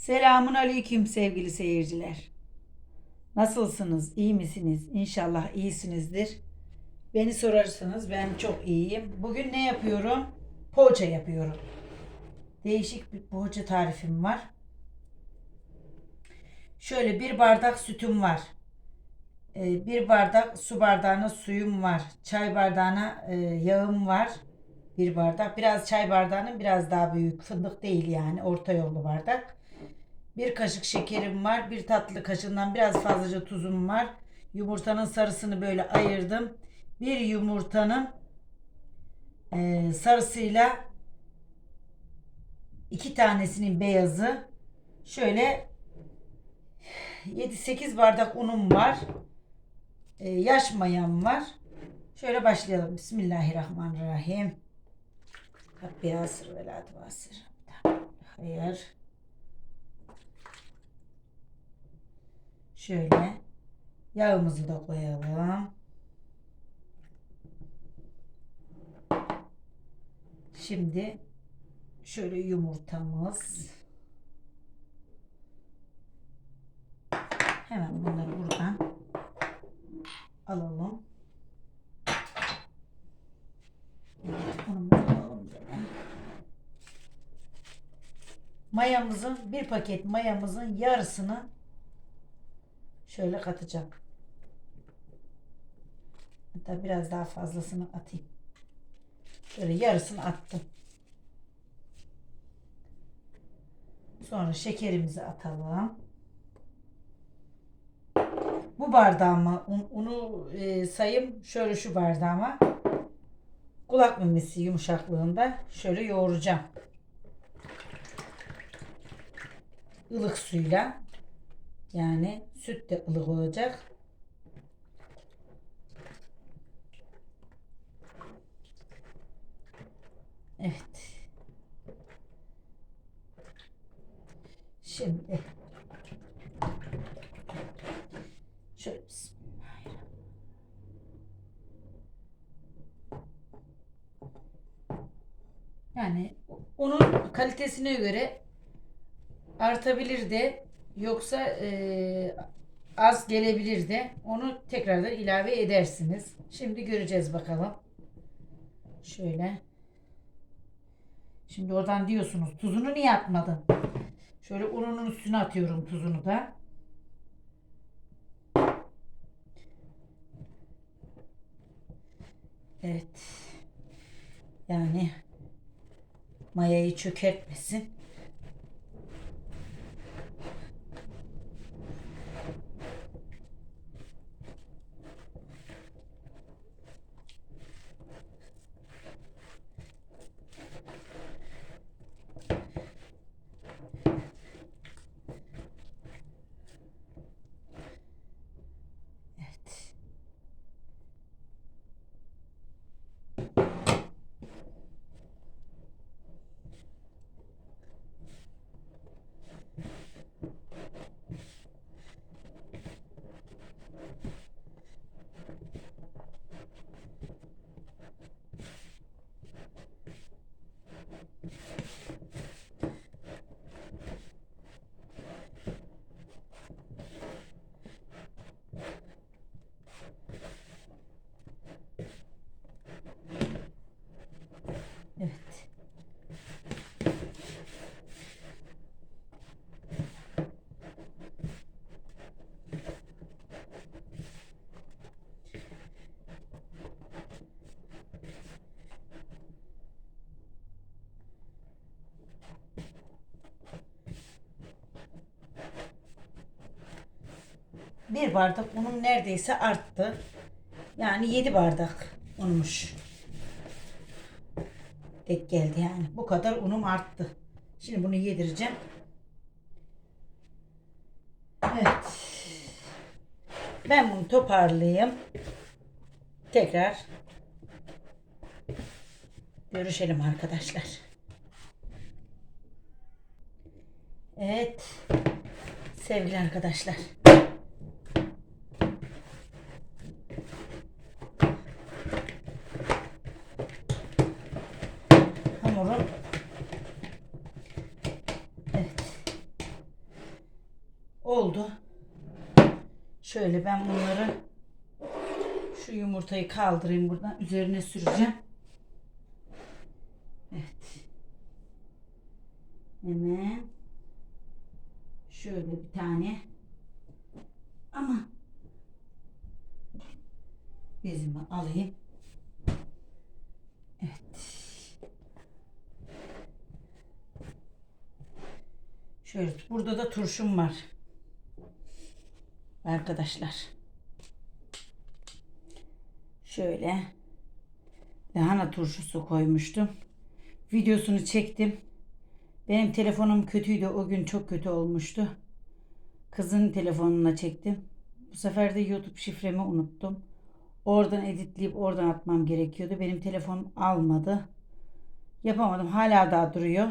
Selamun aleyküm sevgili seyirciler. Nasılsınız? İyi misiniz? İnşallah iyisinizdir. Beni sorarsanız ben çok iyiyim. Bugün ne yapıyorum? Poğaça yapıyorum. Değişik bir poğaça tarifim var. Şöyle bir bardak sütüm var. Ee, Bir bardak su bardağına suyum var. Çay bardağına e, yağım var. Bir bardak. Biraz çay bardağının biraz daha büyük. Fındık değil yani. Orta yollu bardak. Bir kaşık şekerim var. Bir tatlı kaşığından biraz fazlaca tuzum var. Yumurtanın sarısını böyle ayırdım. Bir yumurtanın e, sarısıyla iki tanesinin beyazı. Şöyle 7-8 bardak unum var. E, yaş mayam var. Şöyle başlayalım. Bismillahirrahmanirrahim. Rabbi ve la. Hayır. Şöyle yağımızı da koyalım. Şimdi şöyle yumurtamız. Hemen bunları buradan alalım. Mayamızın bir paket mayamızın yarısını şöyle katacağım. Hatta biraz daha fazlasını atayım. Şöyle yarısını attım. Sonra şekerimizi atalım. Bu bardağıma un, unu e, sayım şöyle şu bardağıma kulak memesi yumuşaklığında şöyle yoğuracağım. ılık suyla yani süt de ılık olacak. Evet. Şimdi şöyle. Yani onun kalitesine göre artabilir de yoksa e, az gelebilir de onu tekrardan ilave edersiniz. Şimdi göreceğiz bakalım. Şöyle. Şimdi oradan diyorsunuz tuzunu niye atmadın? Şöyle ununun üstüne atıyorum tuzunu da. Evet. Yani mayayı çökertmesin. Evet. Evet. Bir bardak unum neredeyse arttı. Yani 7 bardak unmuş. Tek geldi yani. Bu kadar unum arttı. Şimdi bunu yedireceğim. Evet. Ben bunu toparlayayım. Tekrar görüşelim arkadaşlar. Evet. Sevgili arkadaşlar. Hamurum Evet. oldu. Şöyle ben bunları şu yumurtayı kaldırayım buradan. Üzerine süreceğim. Evet. Hemen şöyle bir tane ama bezimi alayım. Evet. Şöyle burada da turşum var. Arkadaşlar. Şöyle lahana turşusu koymuştum. Videosunu çektim. Benim telefonum kötüydü. O gün çok kötü olmuştu. Kızın telefonuna çektim. Bu sefer de YouTube şifremi unuttum. Oradan editleyip oradan atmam gerekiyordu. Benim telefonum almadı. Yapamadım. Hala daha duruyor.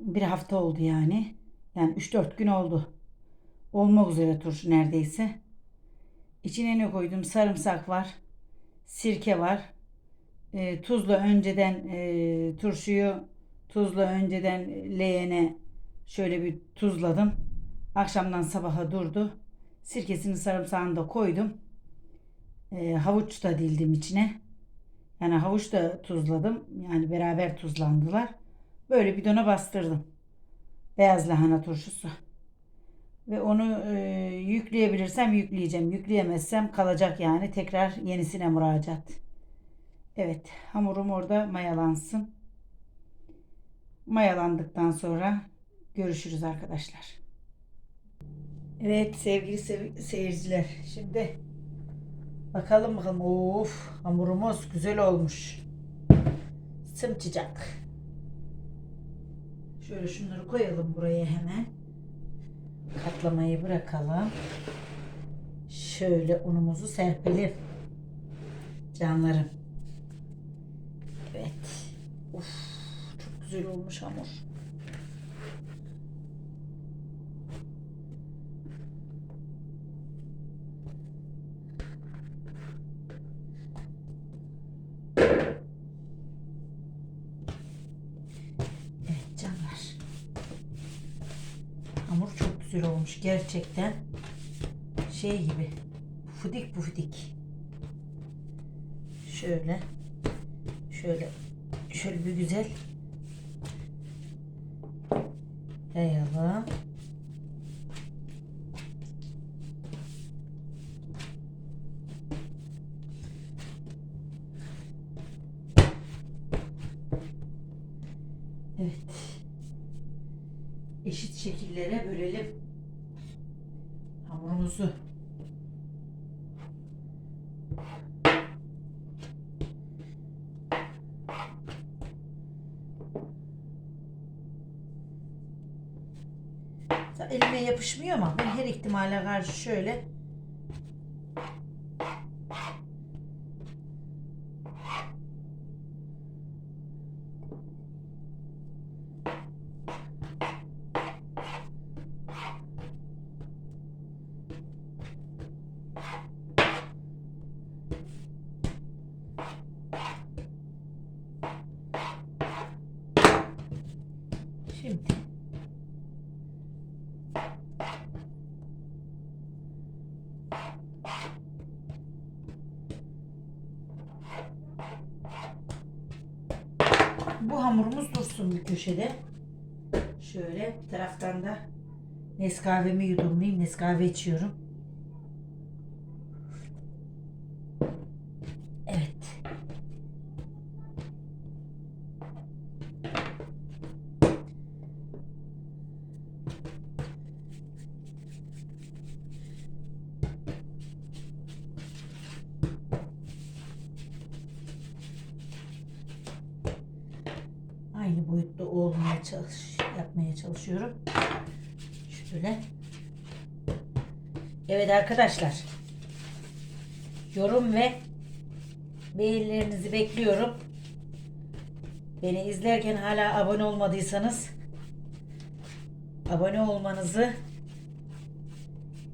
Bir hafta oldu yani. Yani 3-4 gün oldu. Olmak üzere turşu neredeyse. İçine ne koydum? Sarımsak var. Sirke var. E, tuzla önceden e, turşuyu tuzla önceden leğene şöyle bir tuzladım. Akşamdan sabaha durdu. Sirkesini sarımsağını da koydum. E, havuç da dildim içine. Yani havuç da tuzladım. Yani beraber tuzlandılar. Böyle bidona bastırdım. Beyaz lahana turşusu. Ve onu e, yükleyebilirsem yükleyeceğim. Yükleyemezsem kalacak yani. Tekrar yenisine müracaat. Evet hamurum orada mayalansın. Mayalandıktan sonra görüşürüz arkadaşlar. Evet sevgili sev- seyirciler. Şimdi bakalım bakalım. Of hamurumuz güzel olmuş. Sımçıcak. Şöyle şunları koyalım buraya hemen. Katlamayı bırakalım. Şöyle unumuzu serpelim. Canlarım. Evet. Uf, çok güzel olmuş hamur. Evet canlar. Hamur çok güzel olmuş gerçekten. Şey gibi. Pufidik pufidik. Şöyle. Şöyle. Şöyle bir güzel. Yayalım. Evet eşit şekillere bölelim hamurumuzu. Elime yapışmıyor ama ben her ihtimale karşı şöyle Bu hamurumuz dursun bir köşede. Şöyle bir taraftan da Nescafe'mi yudumlayayım. Nescafe içiyorum. Evet arkadaşlar. Yorum ve beğenilerinizi bekliyorum. Beni izlerken hala abone olmadıysanız abone olmanızı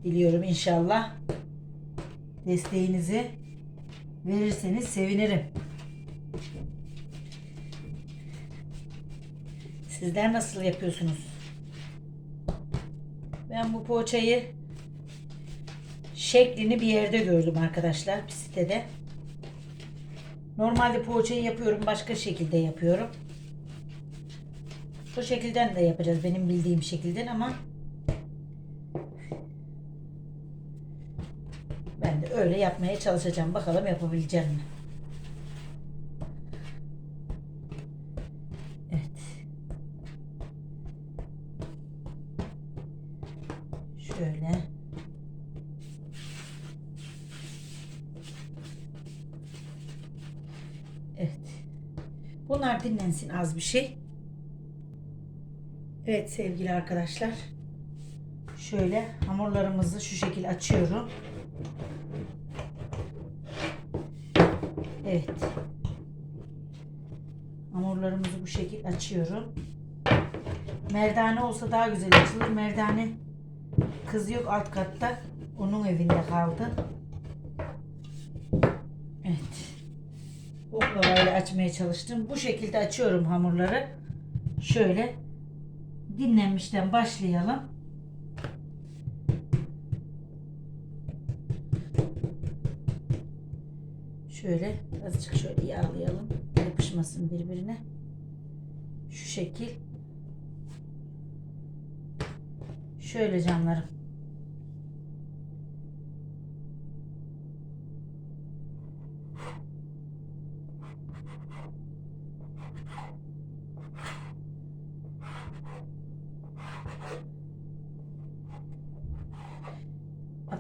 diliyorum inşallah. Desteğinizi verirseniz sevinirim. Sizler nasıl yapıyorsunuz? Ben bu poğaçayı şeklini bir yerde gördüm arkadaşlar bir sitede. Normalde poğaçayı yapıyorum başka şekilde yapıyorum. Bu şekilden de yapacağız benim bildiğim şekilden ama ben de öyle yapmaya çalışacağım. Bakalım yapabileceğim mi? Dinlensin az bir şey. Evet sevgili arkadaşlar. Şöyle hamurlarımızı şu şekil açıyorum. Evet. Hamurlarımızı bu şekil açıyorum. Merdane olsa daha güzel açılır. Merdane kız yok alt katta. Onun evinde kaldı. Açmaya çalıştım. Bu şekilde açıyorum hamurları. Şöyle dinlenmişten başlayalım. Şöyle azıcık şöyle yağlayalım. Yapışmasın birbirine. Şu şekil. Şöyle canlarım.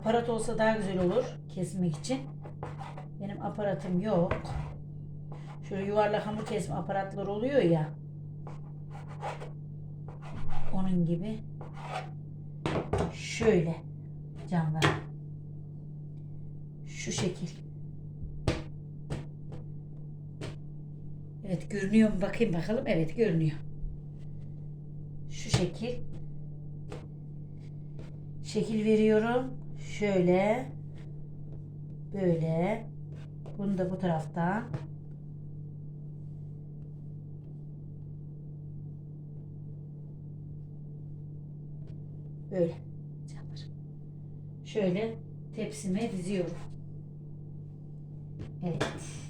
Aparat olsa daha güzel olur kesmek için. Benim aparatım yok. Şöyle yuvarlak hamur kesme aparatları oluyor ya. Onun gibi. Şöyle canlar. Şu şekil. Evet görünüyor mu bakayım bakalım. Evet görünüyor. Şu şekil. Şekil veriyorum. Şöyle. Böyle. Bunu da bu taraftan. Böyle. Şöyle tepsime diziyorum. Evet.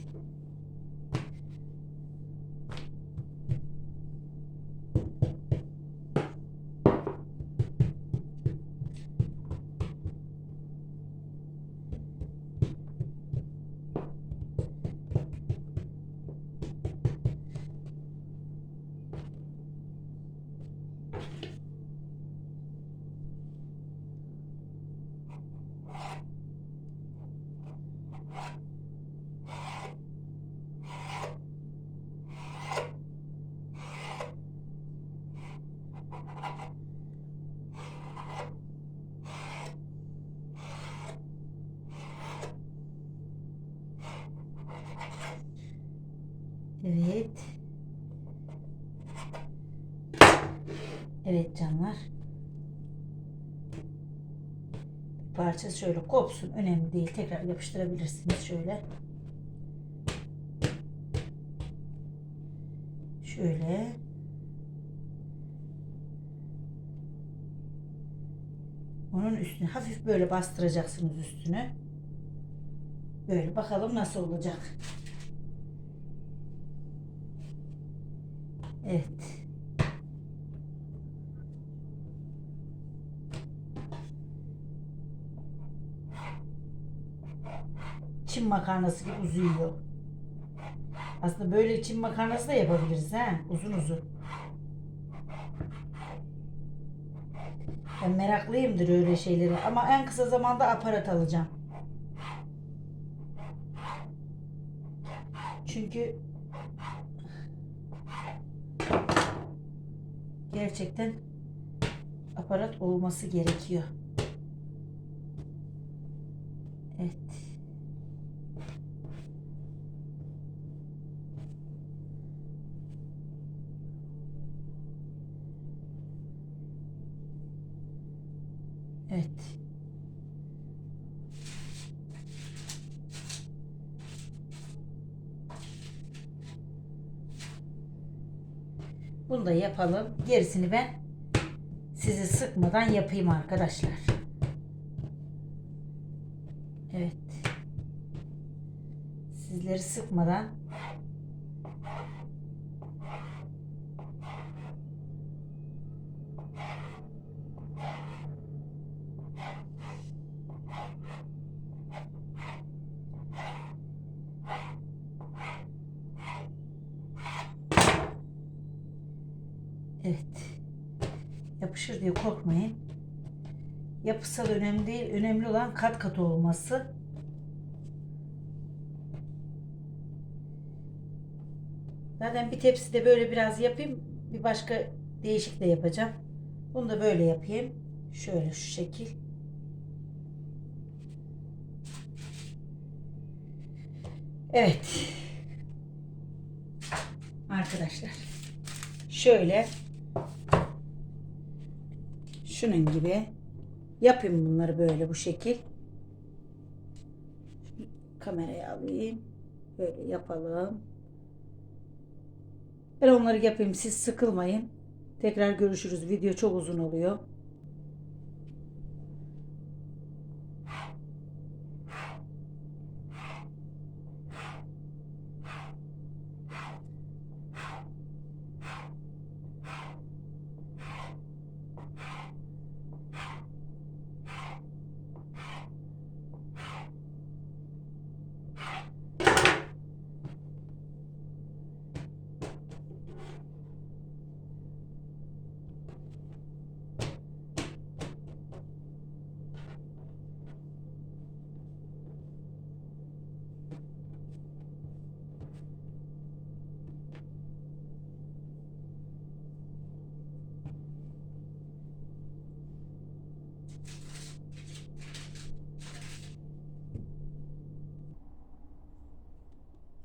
Evet. Evet canlar. Bir parça şöyle kopsun. Önemli değil. Tekrar yapıştırabilirsiniz şöyle. Şöyle. Onun üstüne hafif böyle bastıracaksınız üstüne. Böyle bakalım nasıl olacak. Evet. Çin makarnası gibi uzuyor. Aslında böyle Çin makarnası da yapabiliriz ha. Uzun uzun. Ben meraklıyımdır öyle şeyleri ama en kısa zamanda aparat alacağım. Çünkü gerçekten aparat olması gerekiyor. Evet. Evet. Bunu da yapalım. Gerisini ben sizi sıkmadan yapayım arkadaşlar. Evet. Sizleri sıkmadan Evet. Yapışır diye korkmayın. Yapısal önemli değil. Önemli olan kat kat olması. Zaten bir tepside böyle biraz yapayım. Bir başka değişik de yapacağım. Bunu da böyle yapayım. Şöyle şu şekil. Evet. Arkadaşlar. Şöyle şunun gibi yapayım bunları böyle bu şekil. Kamerayı alayım. Böyle yapalım. Ben onları yapayım. Siz sıkılmayın. Tekrar görüşürüz. Video çok uzun oluyor.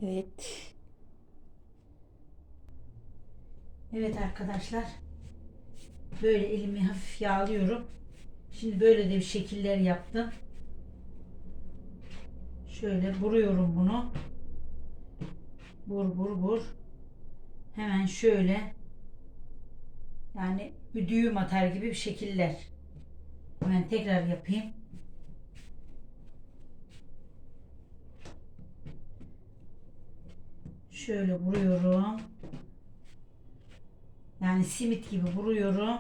Evet. Evet arkadaşlar. Böyle elimi hafif yağlıyorum. Şimdi böyle de bir şekiller yaptım. Şöyle vuruyorum bunu. Vur vur vur. Hemen şöyle yani bir düğüm atar gibi bir şekiller. Hemen tekrar yapayım. Şöyle vuruyorum. Yani simit gibi vuruyorum.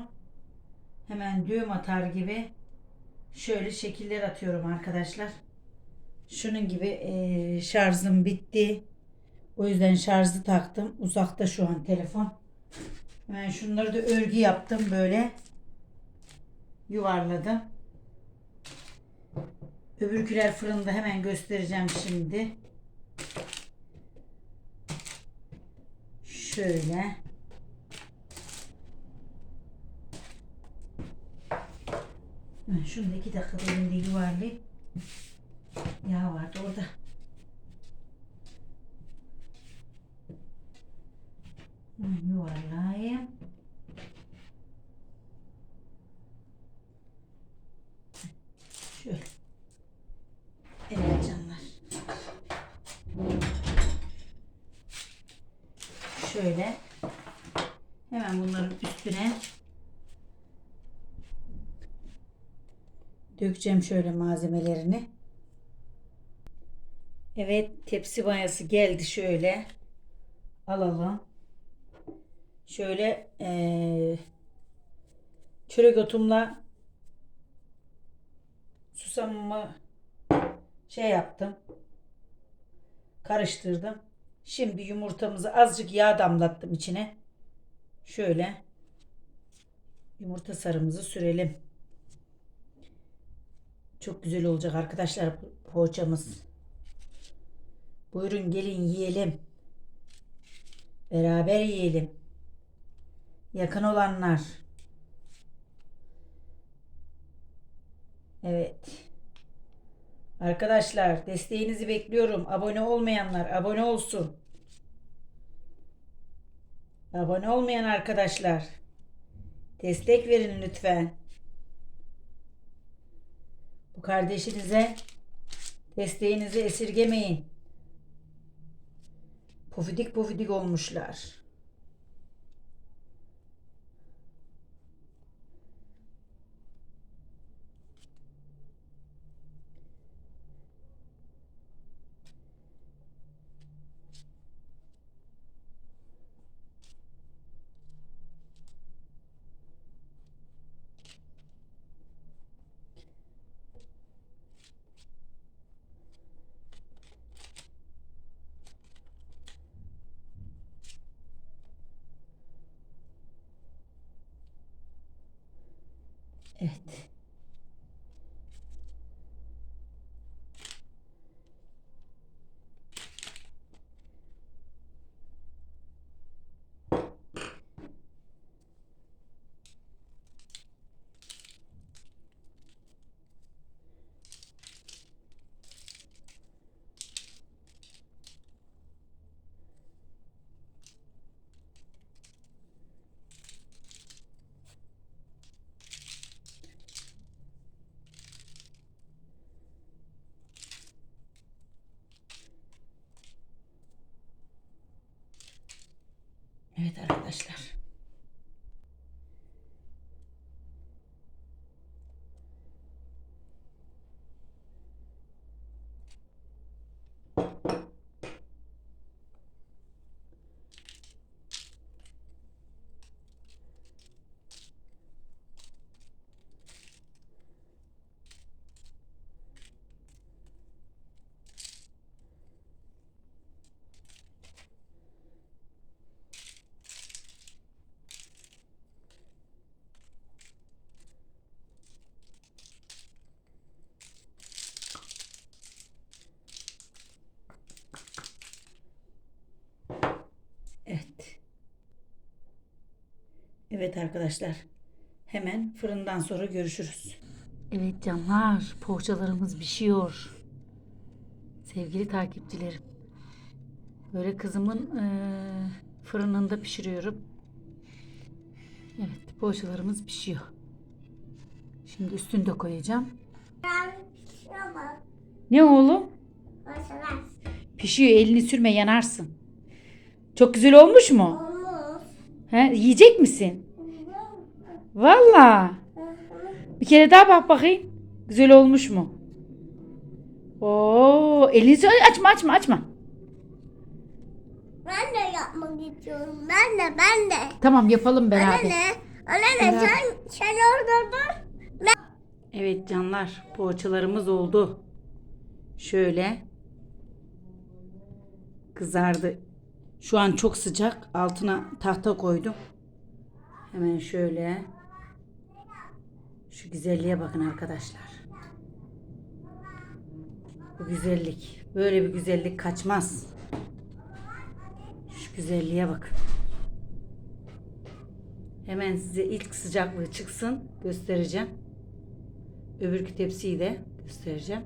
Hemen düğüm atar gibi şöyle şekiller atıyorum arkadaşlar. Şunun gibi eee, şarjım bitti. O yüzden şarjı taktım. Uzakta şu an telefon. Hemen şunları da örgü yaptım böyle. Yuvarladım. Öbürküler fırında hemen göstereceğim şimdi. Şöyle. Şunu da iki dakika elimde yuvarlayıp yağ vardı orada. Hemen yuvarlayayım. Şöyle. Evet canlar. Şöyle. Hemen bunların üstüne dökeceğim şöyle malzemelerini. Evet tepsi mayası geldi şöyle. Alalım. Şöyle eee çörek otumla susamımı şey yaptım. Karıştırdım. Şimdi yumurtamızı azıcık yağ damlattım içine. Şöyle yumurta sarımızı sürelim. Çok güzel olacak arkadaşlar poğaçamız. Buyurun gelin yiyelim. Beraber yiyelim. Yakın olanlar. Evet. Arkadaşlar desteğinizi bekliyorum. Abone olmayanlar abone olsun. Abone olmayan arkadaşlar destek verin lütfen. Kardeşinize desteğinizi esirgemeyin. Pofidik pofidik olmuşlar. Evet. Evet arkadaşlar. Evet. Evet arkadaşlar. Hemen fırından sonra görüşürüz. Evet canlar, poğaçalarımız pişiyor. Sevgili takipçilerim. Böyle kızımın eee, fırınında pişiriyorum. Evet, poğaçalarımız pişiyor. Şimdi üstünü de koyacağım. Ne oğlum? Pişiyor, elini sürme yanarsın. Çok güzel olmuş mu? Olmaz. He, yiyecek misin? Valla. Bir kere daha bak bakayım. Güzel olmuş mu? Oo, elini sür- açma açma açma. Ben de yapmak istiyorum. Ben de ben de. Tamam yapalım beraber. Anne, anne Beraber. sen, sen orada dur. Evet canlar poğaçalarımız oldu. Şöyle kızardı. Şu an çok sıcak. Altına tahta koydum. Hemen şöyle. Şu güzelliğe bakın arkadaşlar. Bu güzellik. Böyle bir güzellik kaçmaz. Şu güzelliğe bakın. Hemen size ilk sıcaklığı çıksın göstereceğim. Öbürkü tepsiyi de göstereceğim.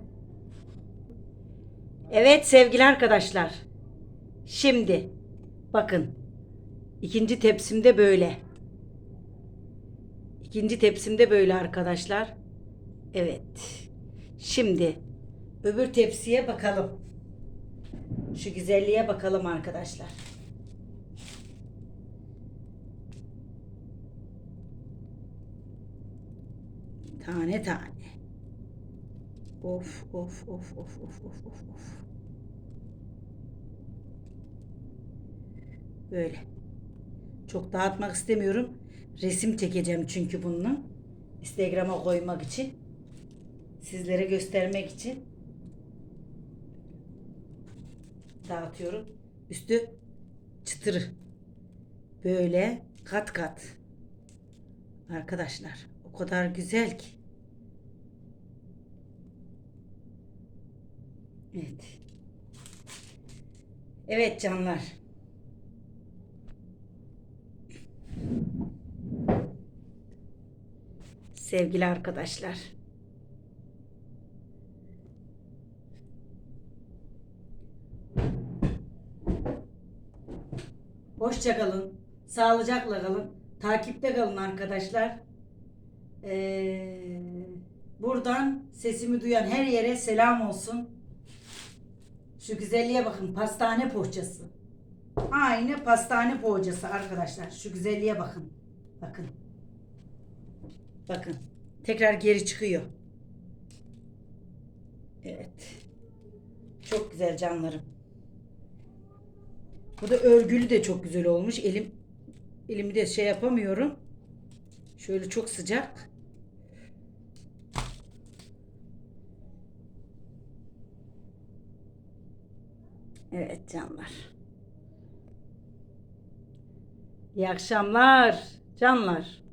Evet sevgili arkadaşlar. Şimdi bakın. ikinci tepsimde böyle. İkinci tepsimde böyle arkadaşlar. Evet. Şimdi öbür tepsiye bakalım. Şu güzelliğe bakalım arkadaşlar. Tane tane. Of of of of of of of of. Böyle. Çok dağıtmak istemiyorum. Resim çekeceğim çünkü bununla. Instagram'a koymak için. Sizlere göstermek için. Dağıtıyorum. Üstü çıtır. Böyle kat kat. Arkadaşlar o kadar güzel ki. Evet. Evet canlar. Sevgili arkadaşlar. Hoşça kalın. Sağlıcakla kalın. Takipte kalın arkadaşlar. Ee, buradan sesimi duyan her yere selam olsun. Şu güzelliğe bakın. Pastane poğaçası. Aynı pastane poğaçası arkadaşlar. Şu güzelliğe bakın. Bakın. Bakın. Tekrar geri çıkıyor. Evet. Çok güzel canlarım. Bu da örgülü de çok güzel olmuş. Elim elimi de şey yapamıyorum. Şöyle çok sıcak. Evet canlar. İyi akşamlar canlar.